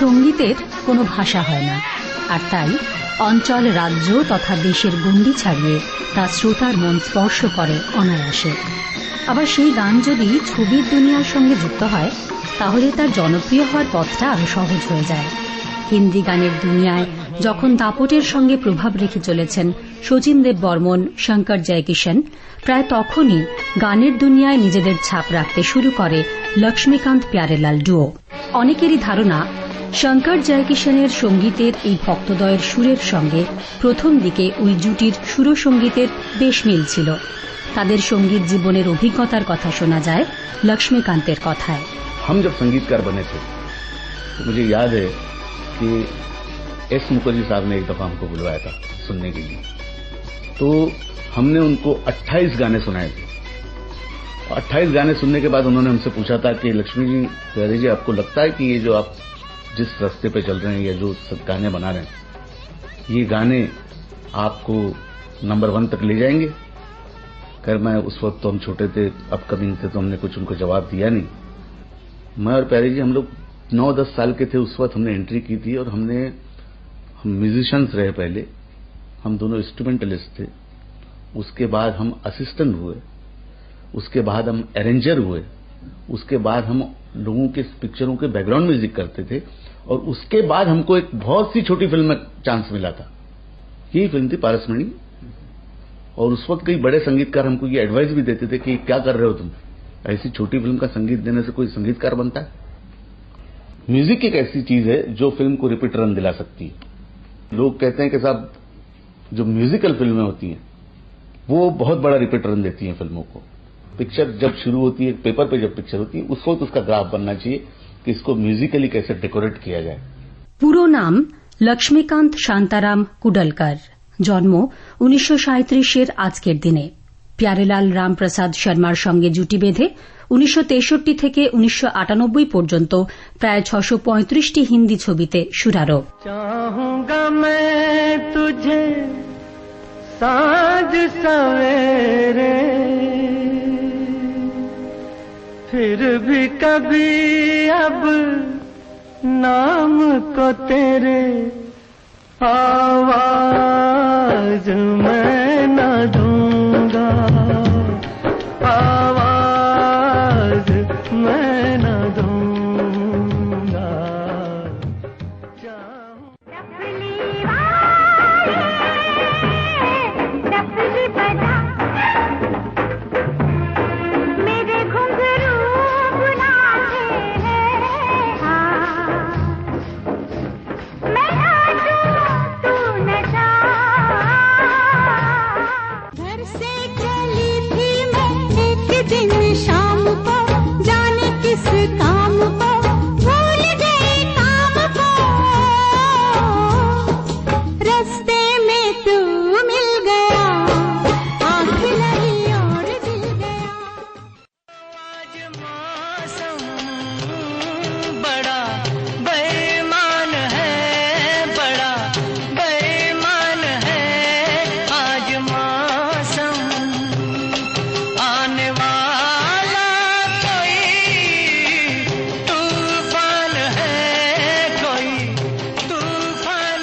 সঙ্গীতের কোনো ভাষা হয় না। আর তাই অঞ্চল, রাজ্য তথা দেশের গণ্ডি ছাড়িয়ে তা শ্রোতার মন স্পর্শ করে অনায়াসে। আবার সেই গান যদি ছবির দুনিয়ার সঙ্গে যুক্ত হয়, তাহলে তার জনপ্রিয় হওয়ার পথটা আরও সহজ হয়ে যায়। হিন্দি গানের দুনিয়ায় যখন দাপটের সঙ্গে প্রভাব রেখে চলেছেন শচীন দেব বর্মন, শঙ্কর জয়কিষণ, প্রায় তখনই গানের দুনিয়ায় নিজেদের ছাপ রাখতে শুরু করে লক্ষ্মীকান্ত প্যারেলাল ডুও অনেকেরই ধারণা শঙ্কর জয়কিষণের সঙ্গীতের এই ভক্তদয়ের সুরের সঙ্গে প্রথম দিকে ওই জুটির সুরসঙ্গীতের বেশ মিল ছিল তাদের সঙ্গীত জীবনের অভিজ্ঞতার কথা শোনা যায় লক্ষ্মীকান্তের কথায় हम जब संगीतकार बने थे तो मुझे याद है कि एस मुखर्जी साहब ने एक दफा हमको बुलवाया था सुनने के लिए तो हमने उनको 28 गाने सुनाए थे 28 गाने सुनने के बाद उन्होंने हमसे पूछा था कि लक्ष्मी जी प्यारे जी आपको लगता है कि ये जो आप जिस रास्ते पे चल रहे हैं या जो गाने बना रहे हैं, ये गाने आपको नंबर वन तक ले जाएँगे। खैर, मैं उस वक्त तो हम छोटे थे, अपकमिंग थे तो हमने कुछ उनको जवाब दिया नहीं। मैं और प्यारे जी, हम लोग नौ दस साल के थे, उस वक्त हमने एंट्री की थी और हमने, हम म्यूजिशियंस रहे पहले। हम दोनों इंस्ट्रूमेंटलिस्ट थे। उसके बाद हम असिस्टेंट हुए। उसके बाद हम अरेंजर हुए। उसके बाद हम लोगों के पिक्चरों के बैकग्राउंड म्यूज़िक करते थे और उसके बाद हमको एक बहुत सी छोटी फ़िल्म में चांस मिला था। यही फ़िल्म थी पारसमणि। और उस वक्त कई बड़े संगीतकार हमको ये एडवाइस भी देते थे कि क्या कर रहे हो तुम? ऐसी छोटी फ़िल्म का संगीत देने से कोई संगीतकार बनता है? म्यूज़िक एक ऐसी चीज़ है जो फ़िल्म को रिपीट रन दिला सकती है। लोग कहते हैं कि साहब, जो म्यूजिकल फ़िल्में होती हैं, वो बहुत बड़ा रिपीट रन देती हैं फ़िल्मों को। पिक्चर जब शुरू होती है पेपर पे जब पिक्चर होती है उस वक्त उसका ग्राफ बनना चाहिए कि इसको म्यूजिकली कैसे डेकोरेट किया जाए পুরো নাম লক্ষ্মীকান্ত শান্তারাম কুডলকর জন্ম উনিশশো এর আজকের দিনে প্যারেলাল রামপ্রসাদ শর্মার সঙ্গে জুটি বেঁধে উনিশশো থেকে উনিশশো পর্যন্ত প্রায় ছশো পঁয়ত্রিশটি হিন্দি ছবিতে সুরারোপ चाहूंगा मैं तुझे साँझ सवेरे फिर भी कभी अब नाम को तेरे आवाज़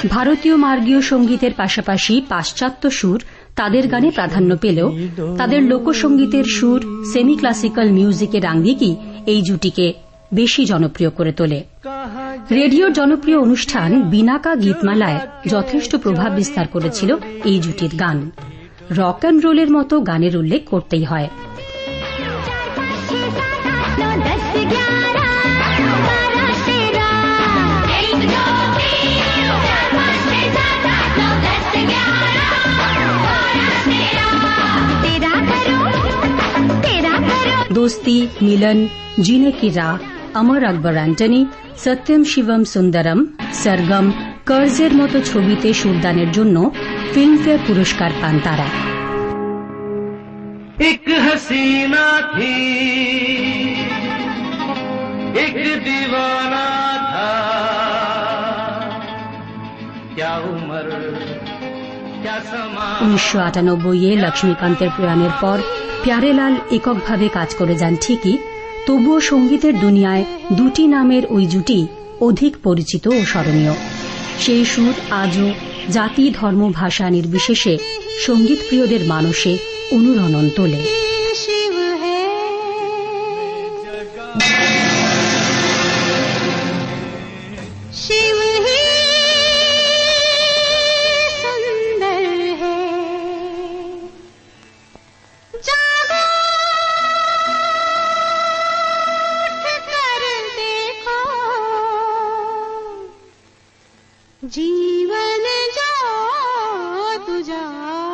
ভারতীয় মার্গীয় সঙ্গীতের পাশাপাশি পাশ্চাত্য সুর তাদের গানে প্রাধান্য পেলেও তাদের লোকসঙ্গীতের সুর সেমি ক্লাসিক্যাল মিউজিকের আঙ্গিকই এই জুটিকে বেশি জনপ্রিয় করে তোলে। রেডিওর জনপ্রিয় অনুষ্ঠান বিনাকা গীতমালায় যথেষ্ট প্রভাব বিস্তার করেছিল এই জুটির গান। রক অ্যান্ড রোলের মতো গানের উল্লেখ করতেই হয়। करो দোস্তি মিলন জিনে কি রা অমর আকবর অ্যান্টনি সত্যম শিবম সুন্দরম সরগম কর্জের মতো ছবিতে সুরদানের জন্য ফিল্মফেয়ার পুরস্কার পান তারা एक हसीना थी एक दीवाना था क्या उम्र क्या समा উনিশশো আটানব্বইয়ে লক্ষ্মীকান্তের প্রয়াণের পর প্যারেলাল এককভাবে কাজ করে যান ঠিকই, তবুও সঙ্গীতের দুনিয়ায় দুটি নামের ওই জুটি অধিক পরিচিত ও স্মরণীয়। সেই সুর আজও জাতি, ধর্ম, ভাষা নির্বিশেষে সংগীত প্রিয়দের মানসে অনুরণন তোলে। जीवन जा तुजागर